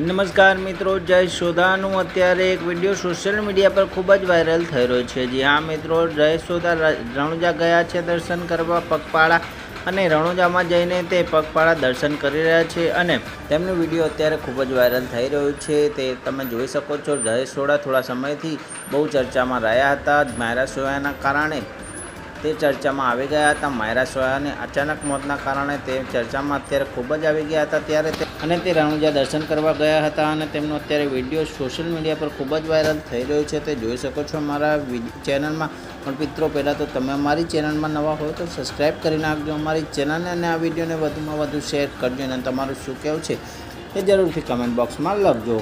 નમસ્કાર મિત્રો, જય સોદાનું. અત્યારે એક વીડિયો સોશિયલ મીડિયા પર ખૂબ જ વાયરલ થઈ રહ્યો છે. જી હા મિત્રો, જય સોદા. રણુજા ગયા છે દર્શન કરવા પગપાળા અને રણુજામાં જઈને તે પગપાળા દર્શન કરી રહ્યા છે અને તેમનો વીડિયો અત્યારે ખૂબ જ વાયરલ થઈ રહ્યો છે. તે તમે જોઈ શકો છો. જય સોડા થોડા સમયથી બહુ ચર્ચામાં રહ્યા હતા. માયરા સોયાના કારણે તે ચર્ચામાં આવી ગયા હતા. માયરા સોયાને અચાનક મોતના કારણે તે ચર્ચામાં અત્યારે ખૂબ જ આવી ગયા હતા. ત્યારે તે અને તે રણુજા દર્શન કરવા ગયા હતા અને તેમનો અત્યારે વીડિયો સોશિયલ મીડિયા પર ખૂબ જ વાયરલ થઈ રહ્યો છે. તે જોઈ શકો છો મારા ચેનલમાં. પણ મિત્રો, પહેલાં તો તમે અમારી ચેનલમાં નવા હોય તો સબસ્ક્રાઈબ કરી નાખજો અમારી ચેનલને અને આ વિડીયોને વધુમાં વધુ શેર કરજો. અને તમારું શું કહેવું છે એ જરૂરથી કમેન્ટ બોક્સમાં લખજો.